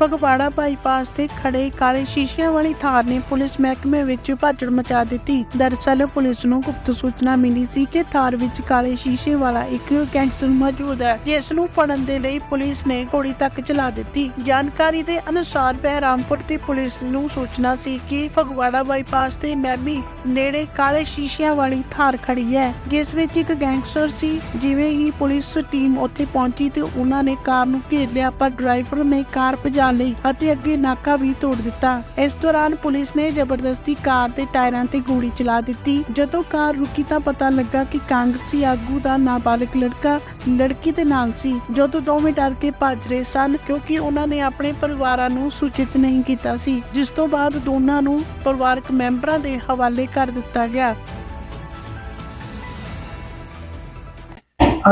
Phagwara bypass ਤੇ ਖੜੇ ਕਾਲੇ ਸ਼ੀਸ਼ਿਆਂ ਵਾਲੀ ਥਾਰ ਨੇ ਪੁਲਿਸ ਮਹਿਕਮੇ ਵਿੱਚ ਭਾਜੜ ਮਚਾ ਦਿੱਤੀ। ਦਰਅਸਲ ਪੁਲਿਸ ਨੂੰ ਗੁਪਤ ਸੂਚਨਾ ਮਿਲੀ ਸੀ ਕਿ ਥਾਰ ਵਿੱਚ ਕਾਲੇ ਸ਼ੀਸ਼ੇ ਵਾਲਾ ਇੱਕ ਗੈਂਗਸਟਰ ਮੌਜੂਦ ਹੈ, ਜਿਸ ਨੂੰ ਫੜਨ ਦੇ ਲਈ ਪੁਲਿਸ ਨੇ ਗੋਲੀ ਤੱਕ ਚਲਾ ਦਿੱਤੀ। ਜਾਣਕਾਰੀ ਦੇ ਅਨੁਸਾਰ ਬਹਿਰਾਮਪੁਰ ਦੀ ਪੁਲਿਸ ਨੂੰ ਸੂਚਨਾ ਸੀ ਕਿ ਫਗਵਾੜਾ ਬਾਈਪਾਸ ਤੇ ਮੈਬੀ ਨੇੜੇ ਕਾਲੇ ਸ਼ੀਸ਼ਿਆਂ ਵਾਲੀ ਥਾਰ ਖੜੀ ਹੈ, ਜਿਸ ਵਿੱਚ ਇੱਕ ਗੈਂਗਸਟਰ ਸੀ। ਜਿਵੇਂ ਹੀ ਪੁਲਿਸ ਟੀਮ ਉੱਥੇ ਪਹੁੰਚੀ ਤੇ ਉਹਨਾਂ ਨੇ ਕਾਰ ਨੂੰ ਘੇਰ ਲਿਆ, ਪਰ ਡਰਾਈਵਰ ਨੇ ਕਾਰ ਭਜਾ ਲਈ ਅਤੇ ਅੱਗੇ ਨਾਕਾ ਵੀ ਤੋੜ ਦਿੱਤਾ। ਇਸ ਦੌਰਾਨ ਪੁਲਿਸ ਨੇ ਜ਼ਬਰਦਸਤੀ ਕਾਰ ਦੇ ਟਾਇਰਾਂ ਤੇ ਗੋਲੀ ਚਲਾ ਦਿੱਤੀ। ਜਦੋਂ ਕਾਰ ਰੁਕੀ ਤਾਂ ਪਤਾ ਲੱਗਾ ਕਿ ਕਾਂਗਰਸੀ ਆਗੂ ਦਾ ਨਾਬਾਲਗ ਲੜਕਾ ਲੜਕੀ ਦੇ ਨਾਲ ਸੀ। ਜਦੋਂ ਦੋਵੇਂ ਡਰ ਕੇ ਭੱਜ ਰਹੇ ਸਨ ਕਿਉਂਕਿ ਉਹਨਾਂ ਨੇ ਆਪਣੇ ਪਰਿਵਾਰਾਂ ਨੂੰ ਸੂਚਿਤ ਨਹੀਂ ਕੀਤਾ ਸੀ ਜਿਸ ਤੋਂ ਬਾਅਦ ਦੋਨਾਂ ਨੂੰ ਪਰਿਵਾਰਕ ਮੈਂਬਰਾਂ ਦੇ ਹਵਾਲੇ ਕਰ ਦਿੱਤਾ ਗਿਆ।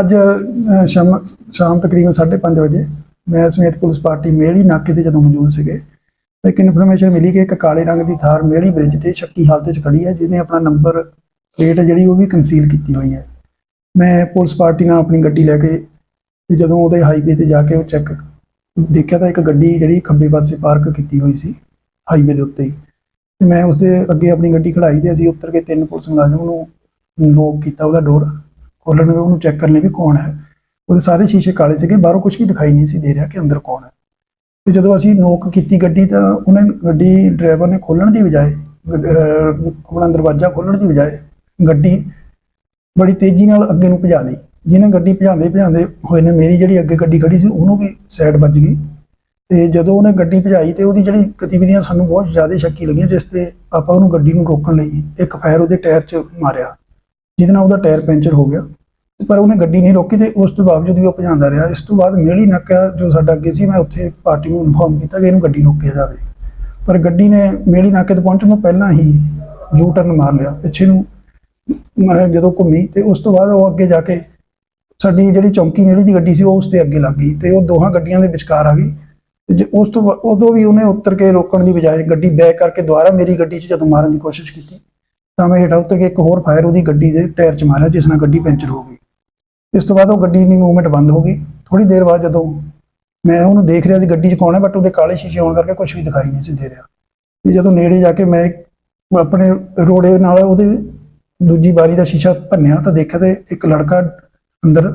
ਅੱਜ ਅ, ਸ਼ਾਮ ਸ਼ਾਮ ਤਕਰੀਬਨ 5:30 ਵਜੇ ਮੈਂ ਸਮੇਤ ਪੁਲਿਸ ਪਾਰਟੀ ਮੇਲੀ ਨਾਕੇ ਤੇ ਜਦੋਂ ਮੌਜੂਦ ਸੀਗੇ ਇੱਕ ਇਨਫੋਰਮੇਸ਼ਨ ਮਿਲੀ ਕਿ ਇੱਕ ਕਾਲੇ ਰੰਗ ਦੀ ਥਾਰ ਮੇਲੀ ਬ੍ਰਿਜ ਤੇ ਸ਼ੱਕੀ ਹਾਲਤ ਵਿੱਚ ਖੜੀ ਹੈ, ਜਿਹਨੇ ਆਪਣਾ ਨੰਬਰ ਪਲੇਟ ਜਿਹੜੀ ਉਹ ਵੀ ਕੰਸੀਲ ਕੀਤੀ ਹੋਈ ਹੈ। ਮੈਂ ਪੁਲਿਸ ਪਾਰਟੀ ਨਾਲ ਆਪਣੀ ਗੱਡੀ ਲੈ ਕੇ ਤੇ ਜਦੋਂ ਉਹਦੇ ਹਾਈਵੇ ਤੇ ਜਾ ਕੇ ਉਹ ਚੈੱਕ ਦੇਖਿਆ ਤਾਂ ਇੱਕ ਗੱਡੀ ਜਿਹੜੀ ਖੱਬੇ ਪਾਸੇ ਪਾਰਕ ਕੀਤੀ ਹੋਈ ਸੀ ਹਾਈਵੇ ਦੇ ਉੱਤੇ ਹੀ। ਤੇ ਮੈਂ ਉਸਦੇ ਅੱਗੇ ਆਪਣੀ ਗੱਡੀ ਖੜਾਈ ਤੇ ਅਸੀਂ ਉੱਤਰ ਕੇ ਤਿੰਨ ਪੁਲਿਸ ਮੁਲਾਜ਼ਮ ਨੂੰ ਲੋਕ ਕੀਤਾ ਉਹਦਾ ਡੋਰ ਖੋਲ੍ਹਣ ਲਈ ਉਹਨੂੰ ਚੈੱਕ ਕਰਨ ਲਈ ਵੀ ਕੌਣ ਹੈ। ਉਹਦੇ ਸਾਰੇ ਸ਼ੀਸ਼ੇ ਕਾਲੇ ਸੀਗੇ, ਬਾਹਰੋਂ ਕੁਝ ਵੀ ਦਿਖਾਈ ਨਹੀਂ ਸੀ ਦੇ ਰਿਹਾ ਕਿ ਅੰਦਰ ਕੌਣ ਹੈ। ਤੇ ਜਦੋਂ ਅਸੀਂ ਨੋਕ ਕੀਤੀ ਗੱਡੀ ਤਾਂ ਉਹਨੇ ਗੱਡੀ ਡਰਾਈਵਰ ਨੇ ਖੋਲਣ ਦੀ ਬਜਾਏ, ਗੱਡ- ਆਪਣਾ ਦਰਵਾਜ਼ਾ ਖੋਲਣ ਦੀ ਬਜਾਏ ਗੱਡੀ ਬੜੀ ਤੇਜ਼ੀ ਨਾਲ ਅੱਗੇ ਨੂੰ ਭਜਾ ਲਈ। ਜਿਹਨੇ ਗੱਡੀ ਭਜਾਉਂਦੇ ਭਜਾਉਂਦੇ ਹੋਏ ਨੇ, ਮੇਰੀ ਜਿਹੜੀ ਅੱਗੇ ਗੱਡੀ ਖੜੀ ਸੀ, ਉਹਨੂੰ ਵੀ ਸਾਈਡ ਵੱਜ ਗਈ। ਤੇ ਜਦੋਂ ਉਹਨੇ ਗੱਡੀ ਭਜਾਈ ਤੇ ਉਹਦੀ ਜਿਹੜੀ ਗਤੀਵਿਧੀਆਂ ਸਾਨੂੰ ਬਹੁਤ ਜ਼ਿਆਦਾ ਸ਼ੱਕੀ ਲੱਗੀਆਂ, ਜਿਸ ਤੇ ਆਪਾਂ ਉਹਨੂੰ ਗੱਡੀ ਨੂੰ ਰੋਕਣ ਲਈ ਇੱਕ ਫਾਇਰ ਉਹਦੇ ਟਾਇਰ 'ਚ ਮਾਰਿਆ, ਜਿਹਦੇ ਨਾਲ ਉਹਦਾ ਟਾਇਰ ਪੈਂਚਰ ਹੋ ਗਿਆ। ਪਰ ਉਹਨੇ ਗੱਡੀ ਨਹੀਂ ਰੋਕੀ ਤੇ ਉਸ ਤੋਂ ਬਾਵਜੂਦ ਵੀ ਉਹ ਭਜਾਉਂਦਾ ਰਿਹਾ। ਇਸ ਤੋਂ ਬਾਅਦ ਮੇਲੀ ਨਾਕਾ ਜੋ ਸਾਡਾ ਅੱਗੇ ਸੀ, ਮੈਂ ਉੱਥੇ ਪਾਰਟੀ ਨੂੰ ਇਨਫੋਰਮ ਕੀਤਾ ਕਿ ਇਹਨੂੰ ਗੱਡੀ ਰੋਕਿਆ ਜਾਵੇ। ਪਰ ਗੱਡੀ ਨੇ ਮੇਲੀ ਨਾਕੇ ਤੋਂ ਪਹੁੰਚਣ ਤੋਂ ਪਹਿਲਾਂ ਹੀ ਯੂ ਟਰਨ ਮਾਰ ਲਿਆ। ਪਿੱਛੇ ਨੂੰ ਮੈਂ ਜਦੋਂ ਘੁੰਮੀ ਤੇ ਉਸ ਤੋਂ ਬਾਅਦ ਉਹ ਅੱਗੇ ਜਾ ਕੇ ਸਾਡੀ ਜਿਹੜੀ ਚੌਂਕੀ ਮੇਲੀ ਦੀ ਗੱਡੀ ਸੀ, ਉਹ ਉਸ ਦੇ ਅੱਗੇ ਲੱਗ ਗਈ ਤੇ ਉਹ ਦੋਹਾਂ ਗੱਡੀਆਂ ਦੇ ਵਿਚਕਾਰ ਆ ਗਈ। ਤੇ ਜੇ ਉਸ ਤੋਂ ਬਾ- ਉਦੋਂ ਵੀ ਉਹਨੇ ਉੱਤਰ ਕੇ ਰੋਕਣ ਦੀ ਬਜਾਏ ਗੱਡੀ ਬੈਕ ਕਰਕੇ ਦੁਬਾਰਾ ਮੇਰੀ ਗੱਡੀ 'ਚ ਜਦੋਂ ਮਾਰਨ ਦੀ ਕੋਸ਼ਿਸ਼ ਕੀਤੀ, ਤਾਂ ਮੈਂ ਹੇਠਾਂ ਉੱਤਰ ਕੇ ਇੱਕ ਹੋਰ ਫਾਇਰ ਉਹਦੀ ਗੱਡੀ ਦੇ ਟਾਇਰ 'ਚ ਮਾਰਿਆ, ਜਿਸ ਨਾਲ ਗੱਡੀ ਪੈਂਚਰ ਹੋ ਗਈ। ਇਸ ਤੋਂ ਬਾਅਦ ਉਹ ਗੱਡੀ ਦੀ ਮੂਵਮੈਂਟ ਬੰਦ ਹੋ ਗਈ। ਥੋੜੀ ਦੇਰ ਬਾਅਦ ਜਦੋਂ ਮੈਂ ਉਹਨੂੰ ਦੇਖ ਰਿਹਾ ਸੀ ਗੱਡੀ 'ਚ ਕੌਣ ਹੈ ਬਟ ਉਹਦੇ ਕਾਲੇ ਸ਼ੀਸ਼ੇ ਆਉਣ ਕਰਕੇ ਕੁਝ ਵੀ ਦਿਖਾਈ ਨਹੀਂ ਸੀ ਦੇ ਰਿਹਾ। ਤੇ ਜਦੋਂ ਨੇੜੇ ਜਾ ਕੇ ਮੈਂ ਆਪਣੇ ਰੋੜੇ ਨਾਲ ਉਹਦੇ ਦੂਜੀ ਬਾਰੀ ਦਾ ਸ਼ੀਸ਼ਾ ਭੰਨਿਆ ਤਾਂ ਦੇਖਿਆ ਤੇ ਇੱਕ ਲੜਕਾ ਅੰਦਰ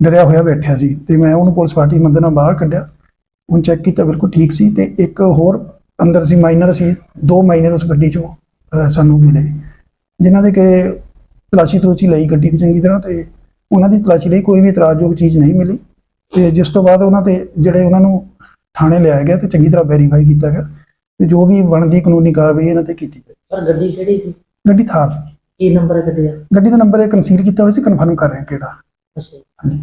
ਡਰਿਆ ਹੋਇਆ ਬੈਠਿਆ ਸੀ ਤੇ ਮੈਂ ਉਹਨੂੰ ਪੁਲਿਸ ਪਾਰਟੀ ਮੰਦਰ ਨਾਲ ਬਾਹਰ ਕੱਢਿਆ। ਉਹਨੂੰ ਚੈੱਕ ਕੀਤਾ ਬਿਲਕੁਲ ਠੀਕ ਸੀ ਤੇ ਇੱਕ ਹੋਰ ਅੰਦਰ ਸੀ ਮਾਈਨਰ ਸੀ, ਦੋ ਮਾਈਨਰ ਉਸ ਗੱਡੀ 'ਚੋਂ ਸਾਨੂੰ ਮਿਲੇ, ਜਿਨ੍ਹਾਂ ਦੇ ਕਿ ਤਲਾਸ਼ੀ ਤਲੂਚੀ ਲਈ ਗੱਡੀ ਦੀ ਚੰਗੀ ਤਰ੍ਹਾਂ ਤੇ ਉਹਨਾਂ ਦੀ ਤਲਾਸ਼ੀ ਲਈ ਕੋਈ ਵੀ ਇਤਰਾਜ਼ਯੋਗ ਚੀਜ਼ ਨਹੀਂ ਮਿਲੀ ਤੇ ਜਿਸ ਤੋਂ ਬਾਅਦ ਉਹਨਾਂ ਤੇ ਜਿਹੜੇ ਉਹਨਾਂ ਨੂੰ ਥਾਣੇ ਲਿਆਇਆ ਗਿਆ ਤੇ ਚੰਗੀ ਤਰ੍ਹਾਂ ਵੈਰੀਫਾਈ ਕੀਤਾ ਗਿਆ ਤੇ ਜੋ ਵੀ ਬਣਦੀ ਕਾਨੂੰਨੀ ਕਾਰਵਾਈ ਇਹਨਾਂ ਤੇ ਕੀਤੀ ਗਈ। ਪਰ ਗੱਡੀ ਕਿਹੜੀ ਸੀ? ਗੱਡੀ ਥਾਰ ਸੀ। ਕੀ ਨੰਬਰ ਹੈ ਗੱਡੀ ਦਾ? ਗੱਡੀ ਦਾ ਨੰਬਰ ਇਹ ਕਨਸੀਲ ਕੀਤਾ ਹੋਇਆ ਸੀ ਕਨਫਰਮ ਕਰ ਰਹੇ ਹਾਂ ਕਿਹੜਾ। ਅੱਛਾ। ਹਾਂਜੀ।